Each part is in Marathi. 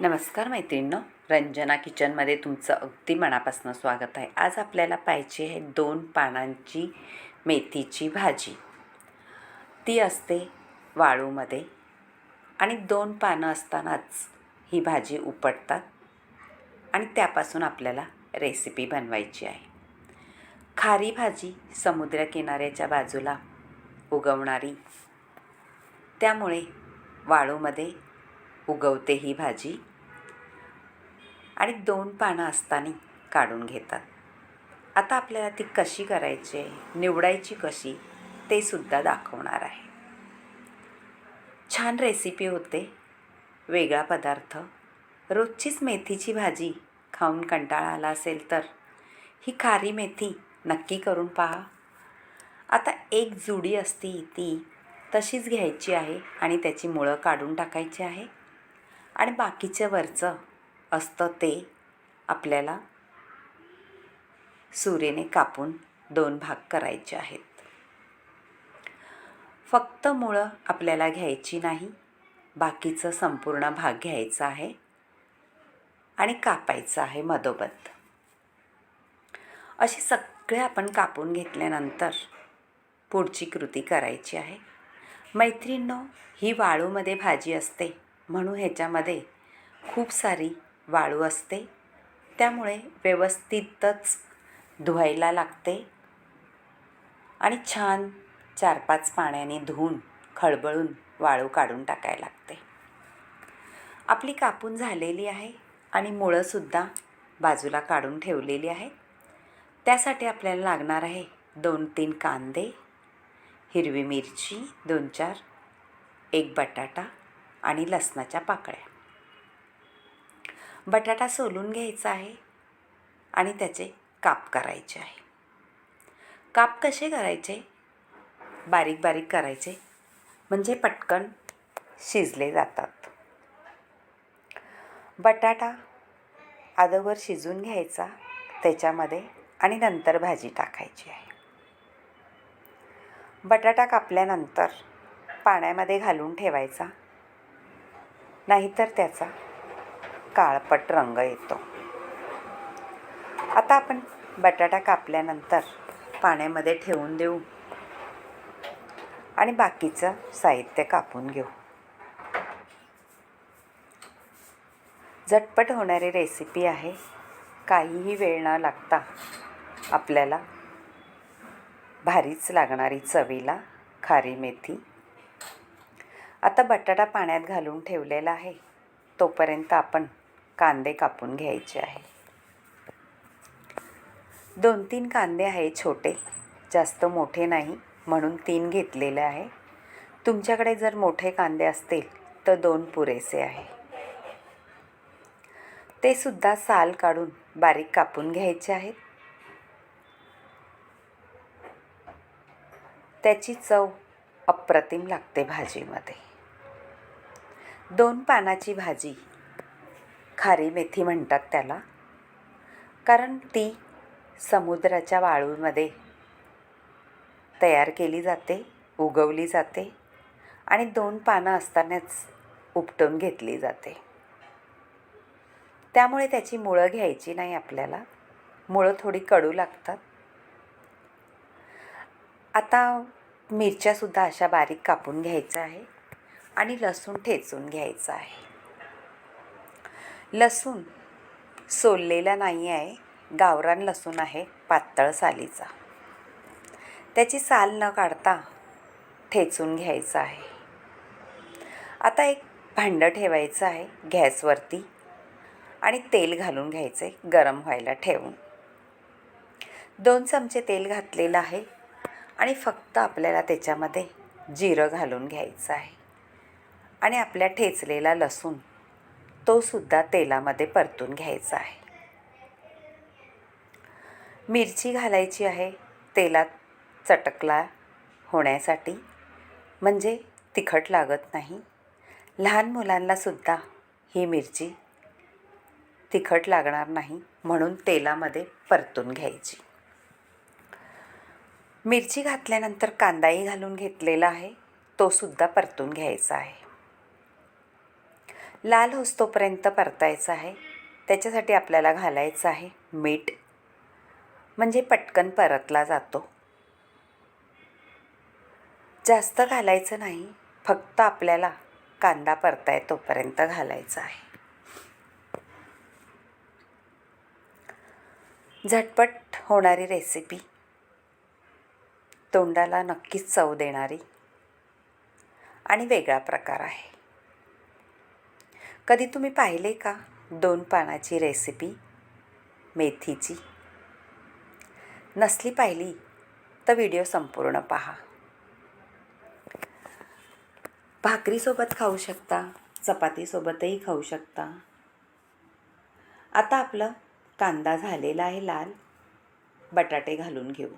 नमस्कार मैत्रिणींनो रंजना किचनमध्ये तुमचं अगदी मनापासून स्वागत आहे. आज आपल्याला पाहिजे आहे दोन पानांची मेथीची भाजी. ती असते वाळूमध्ये आणि दोन पानं असतानाच ही भाजी उपटतात आणि त्यापासून आपल्याला रेसिपी बनवायची आहे. खारी भाजी समुद्रकिनाऱ्याच्या बाजूला उगवणारी त्यामुळे वाळूमध्ये उगवते ही भाजी. आणि दोन पानं असताना काढून घेतात. आता आपल्याला ती कशी करायची आहे निवडायची कशी ते सुद्धा दाखवणार आहे. छान रेसिपी होते. वेगळा पदार्थ. रोजचीच मेथीची भाजी खाऊन कंटाळा आला असेल तर. ही खारी मेथी नक्की करून पहा. आता एक जुडी असती ती तशीच घ्यायची आहे आणि त्याची मुळं काढून टाकायची आहे. आणि बाकीचं वरचं असतं ते आपल्याला सुरीने कापून दोन भाग करायचे आहेत. फक्त मुळं आपल्याला घ्यायची नाही बाकीचं संपूर्ण भाग घ्यायचा आहे आणि कापायचं आहे मधोमध. असे सगळे आपण कापून घेतल्यानंतर पुढची कृती करायची आहे. मैत्रिणींनो ही वाळूमध्ये भाजी असते. म्हणून ह्याच्यामध्ये खूप सारी वाळू असते. त्यामुळे व्यवस्थितच धुवायला लागते. आणि छान चार पाच पाण्याने धुवून खळबळून वाळू काढून टाकायला लागते. आपली कापून झालेली आहे आणि मुळंसुद्धा बाजूला काढून ठेवलेली आहे त्यासाठी आपल्याला लागणार आहे दोन तीन कांदे हिरवी मिरची दोन चार एक बटाटा आणि लसणाच्या पाकळ्या. बटाटा सोलून घ्यायचा आहे आणि त्याचे काप करायचे आहे. काप कसे करायचे? बारीक बारीक करायचे म्हणजे पटकन शिजले जातात. बटाटा अदोवर शिजून घ्यायचा त्याच्यामध्ये आणि नंतर भाजी टाकायची आहे. बटाटा कापल्यानंतर पाण्यामध्ये घालून ठेवायचा. नाहीतर त्याचा काळपट रंग येतो. आता आपण बटाटा कापल्यानंतर पाण्यामध्ये ठेवून देऊ. आणि बाकीचं साहित्य कापून घेऊ. झटपट होणारी रेसिपी आहे. काहीही वेळ न लागता आपल्याला भारीच लागणारी चवीला खारी मेथी आता बटाटा पाण्यात घालून ठेवलेला आहे. तोपर्यंत आपण कांदे कापून घ्यायचे आहे. दोन तीन कांदे आहे छोटे जास्त मोठे नाही म्हणून तीन घेतलेले आहे. तुमच्याकडे जर मोठे कांदे असतील तर दोन पुरेसे आहे. ते सुद्धा साल काढून बारीक कापून घ्यायचे आहेत. त्याची चव अप्रतिम लागते भाजीमध्ये. दोन पानाची भाजी. खारी मेथी म्हणतात त्याला. कारण ती समुद्राच्या वाळूमध्ये तयार केली जाते उगवली जाते आणि दोन पानं असतानाच उपटून घेतली जाते. त्यामुळे त्याची मुळं घ्यायची नाही आपल्याला. मुळं थोडी कडू लागतात. आता मिरच्यासुद्धा अशा बारीक कापून घ्यायचं आहे आणि लसूण ठेचून घ्यायचं आहे. लसूण सोललेला नाही आहे. गावरान लसूण आहे पातळ सालीचा. त्याची साल न काढता ठेचून घ्यायचं आहे. आता एक भांडं ठेवायचं आहे गॅसवरती आणि तेल घालून घ्यायचं आहे गरम व्हायला ठेवून. दोन चमचे तेल घातलेलं आहे आणि फक्त आपल्याला त्याच्यामध्ये जिरं घालून घ्यायचं आहे. आणि आपल्या ठेचलेला लसूण तोसुद्धा तेलामध्ये परतून घ्यायचा आहे. मिरची घालायची आहे तेलात चटकला होण्यासाठी. म्हणजे तिखट लागत नाही. लहान मुलांनासुद्धा ही मिरची तिखट लागणार नाही म्हणून तेलामध्ये परतून घ्यायची. मिरची घातल्यानंतर कांदाही घालून घेतलेला आहे तोसुद्धा परतून घ्यायचा आहे. लाल होस्तोपर्यंत परतायचं आहे. त्याच्यासाठी आपल्याला घालायचं आहे मीठ. म्हणजे पटकन परतला जातो. जास्त घालायचं नाही फक्त आपल्याला कांदा परताय तोपर्यंत घालायचा आहे. झटपट होणारी रेसिपी. तोंडाला नक्कीच चव देणारी. आणि वेगळा प्रकार आहे. कधी तुम्ही पाहिले का दोन पानाची रेसिपी मेथीची. नसली पाहिली तर व्हिडिओ संपूर्ण पहा. भाकरीसोबत खाऊ शकता चपातीसोबतही खाऊ शकता. आता आपलं कांदा झालेला आहे लाल. बटाटे घालून घेऊ.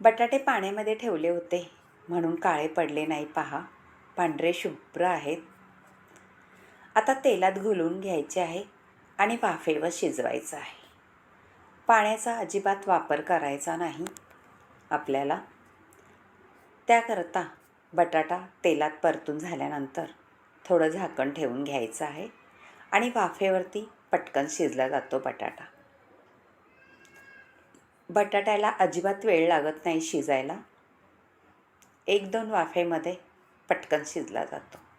बटाटे पाण्यामध्ये ठेवले होते म्हणून काळे पडले नाही पहा. पांढरे शुभ्र आहेत. आता तेलात घुलून घ्यायचे आहे आणि वाफेवर शिजवायचं आहे. पाण्याचा अजिबात वापर करायचा नाही आपल्याला. त्याकरता बटाटा तेलात परतून झाल्यानंतर थोडं झाकण ठेवून घ्यायचं आहे आणि वाफेवरती पटकन शिजला जातो बटाटा. बटाट्याला अजिबात वेळ लागत नाही शिजायला. एक दोन वाफेमध्ये पटकन शिजला जातो.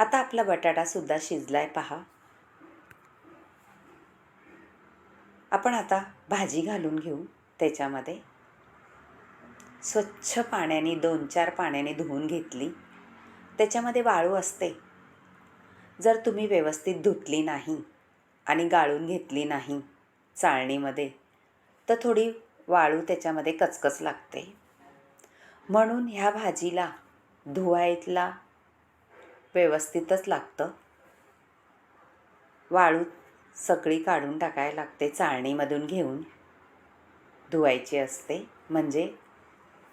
आता आपला बटाटासुद्धा शिजलाय पहा. आपण आता भाजी घालून घेऊ त्याच्यामध्ये. स्वच्छ पाण्याने दोन चार पाण्याने धुवून घेतली. त्याच्यामध्ये वाळू असते. जर तुम्ही व्यवस्थित धुतली नाही आणि गाळून घेतली नाही चाळणीमध्ये तर थोडी वाळू त्याच्यामध्ये कचकच लागते. म्हणून ह्या भाजीला धुवायतला व्यवस्थितच लागतं. वाळू सगळी काढून टाकायला लागते चाळणीमधून घेऊन. धुवायची असते म्हणजे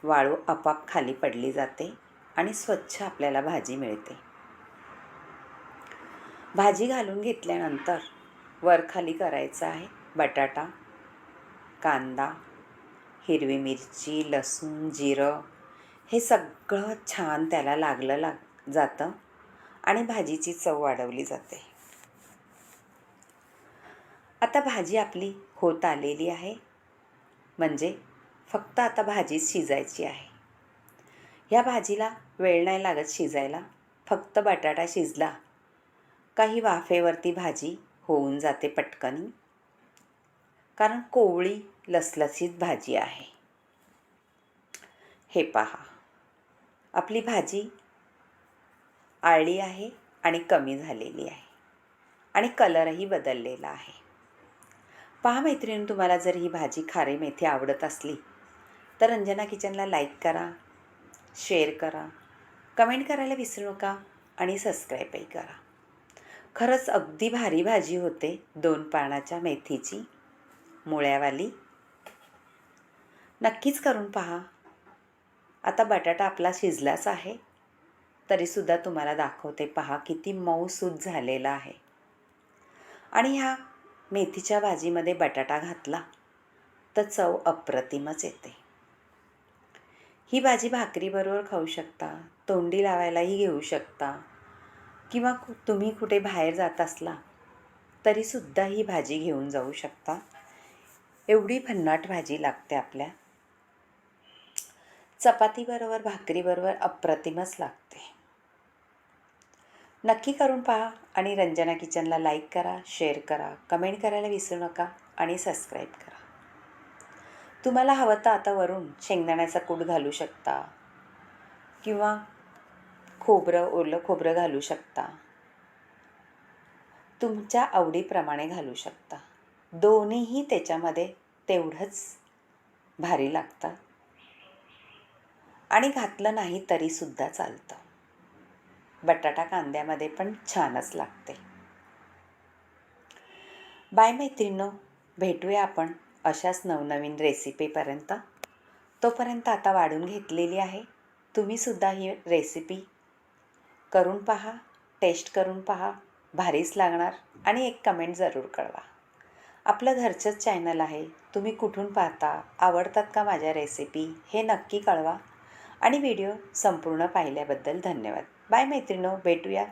वाळू आपाप खाली पडली जाते आणि स्वच्छ आपल्याला भाजी मिळते. भाजी घालून घेतल्यानंतर वर खाली करायचं आहे बटाटा कांदा हिरवी मिरची लसूण जिरं. हे सगळं छान त्याला लागलं लाग जातं. आणि भाजीची चव वाढवली जाते. आता भाजी आपली होत आलेली आहे. म्हणजे फक्त आता भाजीच शिजायची आहे. ह्या भाजीला वेळ नाही लागत शिजायला. फक्त बटाटा शिजला. काही वाफेवरती भाजी होऊन जाते पटकन. कारण कोवळी लसलसीत भाजी आहे. हे पहा. आपली भाजी आळी आहे आणि कमी झालेली आहे. आणि कलरही बदललेला आहे. पहा मैत्रिणी तुम्हाला जर ही भाजी खारे मेथी आवडत असली तर रंजना किचनला लाईक करा शेअर करा कमेंट करायला विसरू नका आणि सबस्क्राईबही करा. खरंच अगदी भारी भाजी होते दोन पानाच्या मेथीची मुळ्यावाली. नक्कीच करून पहा. आता बटाटा आपला शिजलाच आहे. तरीसुद्धा तुम्हाला दाखवते. पहा किती मऊसूत झालेला आहे. आणि ह्या मेथीच्या भाजीमध्ये बटाटा घातला तर चव अप्रतिमच येते. ही भाजी भाकरीबरोबर खाऊ शकता तोंडी लावायलाही घेऊ शकता किंवा कु तुम्ही कुठे बाहेर जात असला तरीसुद्धा ही भाजी घेऊन जाऊ शकता. एवढी भन्नाट भाजी लागते आपल्या. चपातीबरोबर भाकरीबरोबर अप्रतिमच लागते. नक्की करून पहा आणि रंजना किचनला लाईक करा शेअर करा कमेंट करायला विसरू नका आणि सबस्क्राईब करा. तुम्हाला हवं तर आता वरून शेंगदाण्याचा कूट घालू शकता किंवा खोबरं ओलं खोबरं घालू शकता. तुमच्या आवडीप्रमाणे घालू शकता. दोन्हीही त्याच्यामध्ये तेवढंच भारी लागतं. आणि घातलं नाही तरीसुद्धा चालतं. बटाटा कांद्यामध्ये पण छानच लागते. बाय मैत्रिणो भेटूया आपण अशाच नवनवीन रेसिपीपर्यंत. तोपर्यंत आता वाढून घेतलेली आहे तुम्हीसुद्धा ही रेसिपी करून पहा टेस्ट करून पहा भारीच लागणार आणि एक कमेंट जरूर कळवा. आपलं घरचंच चॅनल आहे तुम्ही कुठून पाहता आवडतात का माझ्या रेसिपी हे नक्की कळवा. आणि व्हिडिओ संपूर्ण पाहिल्याबद्दल धन्यवाद. बाय मैत्रिणो भेटूया.